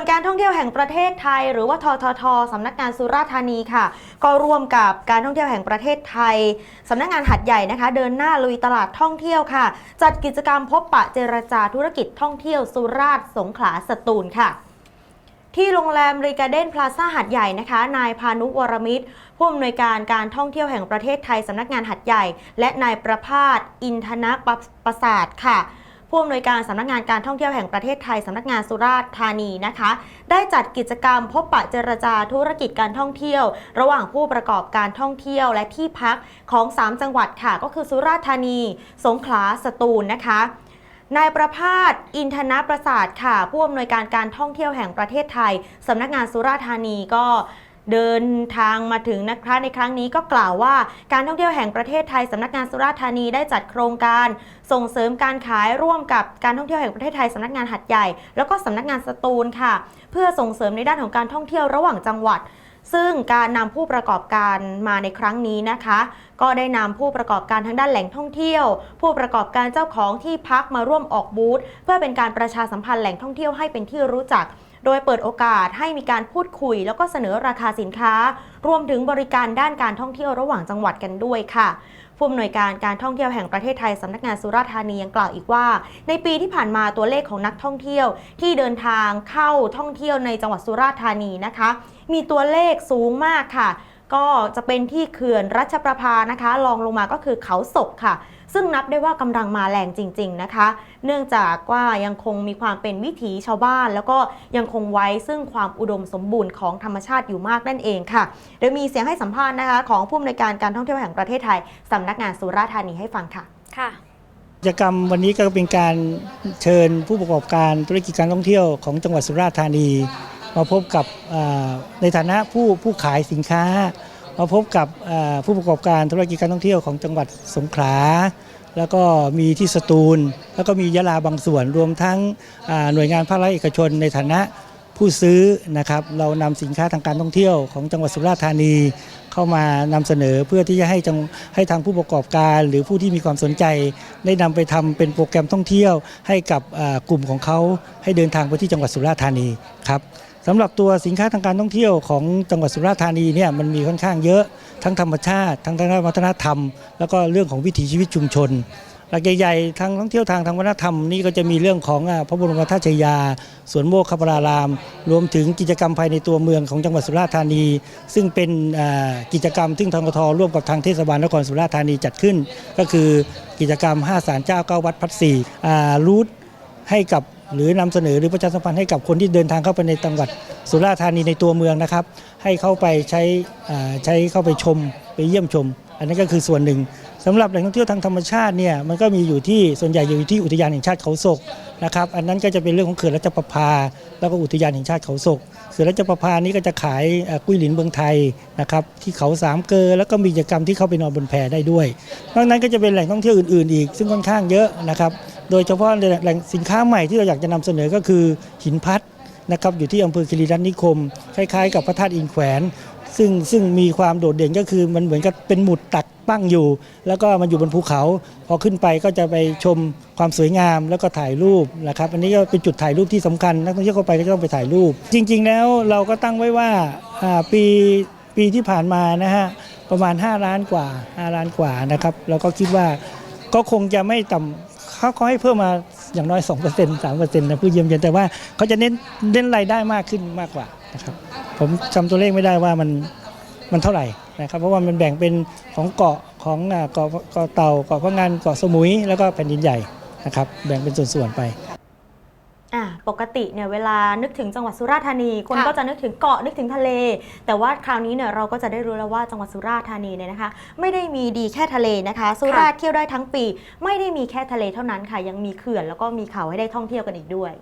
วนการท่องเที่ยวแห่งประเทศไทย หรือว่าทททสำนักงานสุราษฎร์ธานีค่ะ ก็ร่วมกับการท่องเที่ยวแห่งประเทศไทยสำนักงานหัดใหญ่นะคะ เดินหน้าลุยตลาดท่องเที่ยวค่ะ จัดกิจกรรมพบปะเจรจาธุรกิจท่องเที่ยวสุราษฎร์สงขลาสตูลค่ะที่โรงแรมรีการ์เด้นพลาซ่าหัดใหญ่นะคะ นายพานุวรมิตรผู้อำนวยการการท่องเที่ยวแห่งประเทศไทยสำนักงานหัดใหญ่ และนายประภาสอินทนปประสาทค่ะ ผู้อำนวยการสำนักงานการท่องเที่ยวแห่งประเทศไทยสำนักงานสุราษฎร์ธานีนะคะ ได้จัดกิจกรรมพบปะเจรจาธุรกิจการท่องเที่ยว ระหว่างผู้ประกอบการท่องเที่ยวและที่พักของ 3 จังหวัดค่ะ ก็คือสุราษฎร์ธานี สงขลา สตูลนะคะนายประภาส อินทนประสาทค่ะ ผู้อำนวยการการท่องเที่ยวแห่งประเทศไทย สำนักงานสุราษฎร์ธานีก็ เดินทางมาถึงนะคะในครั้งนี้ก็กล่าวว่า การท่องเที่ยวแห่งประเทศไทยสำนักงานสุราษฎร์ธานีได้จัดโครงการ ส่งเสริมการขายร่วมกับการท่องเที่ยวแห่งประเทศไทยสำนักงานหัดใหญ่ แล้วก็สำนักงานสตูลค่ะ เพื่อส่งเสริมในด้านของการท่องเที่ยวระหว่างจังหวัดซึ่งการนำผู้ประกอบการมาในครั้งนี้นะคะ ก็ได้นำผู้ประกอบการทางด้านแหล่งท่องเที่ยว ผู้ประกอบการเจ้าของที่พักมาร่วมออกบูธเพื่อเป็นการประชาสัมพันธ์แหล่งท่องเที่ยวให้เป็นที่รู้จัก โดยเปิดโอกาสให้มีการพูดคุย แล้วก็เสนอราคาสินค้า รวมถึงบริการด้านการท่องเที่ยวระหว่างจังหวัดกันด้วยค่ะผู้อำนวยการการท่องเที่ยวแห่งประเทศไทยสำนักงานสุราษฎร์ธานียังกล่าวอีกว่า ในปีที่ผ่านมาตัวเลขของนักท่องเที่ยว ที่เดินทางเข้าท่องเที่ยวในจังหวัดสุราษฎร์ธานีนะคะ มีตัวเลขสูงมากค่ะ ก็จะเป็นที่เขื่อนรัชประภานะคะรองลงมาก็คือเขาศกค่ะ ซึ่งนับได้ว่ากำลังมาแรงจริง ๆนะคะ เนื่องจากว่ายังคงมีความเป็นวิถีชาวบ้าน แล้วก็ยังคงไว้ซึ่งความอุดมสมบูรณ์ของธรรมชาติอยู่มากนั่นเองค่ะโดยมีเสียงให้สัมภาษณ์นะคะ ของผู้อำนวยการการท่องเที่ยวแห่งประเทศไทยสำนักงานสุราษฎร์ธานีให้ฟังค่ะค่ะกิจกรรมวันนี้ก็เป็นการเชิญผู้ประกอบการธุรกิจการท่องเที่ยวของจังหวัดสุราษฎร์ธานี มาพบกับในฐานะผู้ผู้ขายสินค้า มาพบกับผู้ประกอบการธุรกิจการท่องเที่ยวของจังหวัดสงขลาแล้วก็มีที่สตูล แล้วก็มียะลาบางส่วนรวมทั้งหน่วยงานภาครัฐเอกชนในฐานะผู้ซื้อนะครับเรานำสินค้าทางการท่องเที่ยวของจังหวัดสุราษฎร์ธานี เข้ามานำเสนอเพื่อที่จะให้จังให้ทางผู้ประกอบการ หรือผู้ที่มีความสนใจ ได้นำไปทำเป็นโปรแกรมท่องเที่ยว ให้กับกลุ่มของเขาให้เดินทางไปที่จังหวัดสุราษฎร์ธานีครับ สำหรับตัวสินค้าทางการท่องเที่ยวของจังหวัดสุราษฎร์ธานีเนี่ยมันมีค่อนข้างเยอะทั้งธรรมชาติ ทั้งทางด้านวัฒนธรรม แล้วก็เรื่องของวิถีชีวิตชุมชนหลักใหญ่ๆทางท่องเที่ยวทางทางวัฒนธรรมนี่ก็จะมีเรื่องของพระบรมธาตุชยา สวนโมกขปราราม รวมถึงกิจกรรมภายในตัวเมืองของจังหวัดสุราษฎร์ธานี ซึ่งเป็นกิจกรรมซึ่ทางกทร่วมกับทางเทศบาลนครสุราษฎร์ธานีจัดขึ้น ก็คือกิจกรรม 5 สารเจ้าเก้าวัดพัดสี่รูทให้กับ หรือนำเสนอหรือประชาสัมพันธ์ให้กับคนที่เดินทางเข้าไปในจังหวัดสุราษฎร์ธานีในตัวเมืองนะครับ ให้เข้าไปใช้ใช้เข้าไปชมไปเยี่ยมชม อันนี้นก็คือส่วนหนึ่งสำหรับแหล่งท่องเที่ยวทางธรรมชาติเนี่ยมันก็มีอยู่ที่ส่วนใหญ่อยู่ที่อุทยานแห่งชาติเขาศกนะครับอันนั้นก็จะเป็นเรื่องของเขื่อนรัชประภา แล้วก็อุทยานแห่งชาติเขาศกเขื่อนรัชประภานี้ก็จะขายกุ้ยหลินเมืองไทยนะครับที่เขาสามเกลอแล้วก็มีกิจกรรมที่เข้าไปนอนบนแพได้ด้วยนอกนั้นก็จะเป็นแหล่งท่องเที่ยวอื่นๆ อีก ซึ่งค่อนข้างเยอะนะครับ โดยเฉพาะแหล่งสินค้าใหม่ที่เราอยากจะนำเสนอก็คือหินพัดนะครับอยู่ที่อำเภอคิริรัตนิคม คล้ายๆ กับพระธาตุอินแขวน ซึ่งซึ่งมีความโดดเด่นก็คือมันเหมือนกับเป็นหมุดตักตั้งอยู่ แล้วก็มันอยู่บนภูเขา พอขึ้นไปก็จะไปชมความสวยงามแล้วก็ถ่ายรูปนะครับอันนี้ก็เป็นจุดถ่ายรูปที่สำคัญ นักท่องเที่ยวเข้าไปก็ต้องไปถ่ายรูป จริง ๆ แล้วเราก็ตั้งไว้ว่าอ่าปีปีที่ผ่านมานะฮะประมาณ 5 ล้านกว่า5ล้านกว่านะครับเราก็คิดว่าก็คงจะไม่ต่ำ เขาเขาให้เพิ่มมาอย่างน้อย 2% 3%นะผู้เยี่ยมเยียนแต่ว่าเขาจะเน้นเน้นรายได้มากขึ้นมากกว่านะครับผมจำตัวเลขไม่ได้ว่ามันมันเท่าไหร่นะครับเพราะว่ามันแบ่งเป็นของเกาะของอ่าเกาะเกาะเต่าเกาะพะงันเกาะสมุยแล้วก็แผ่นดินใหญ่นะครับแบ่งเป็นส่วนๆไป ปกติเนี่ยเวลานึกถึงจังหวัดสุราษฎร์ธานี คนค่ะ ก็จะนึกถึงเกาะนึกถึงทะเล แต่ว่าคราวนี้เนี่ยเราก็จะได้รู้แล้วว่าจังหวัดสุราษฎร์ธานีเนี่ยนะคะ ไม่ได้มีดีแค่ทะเลนะคะ สุราษฎร์เที่ยวได้ทั้งปี ไม่ได้มีแค่ทะเลเท่านั้นค่ะยังมีเขื่อนแล้วก็มีเขาให้ได้ท่องเที่ยวกันอีกด้วย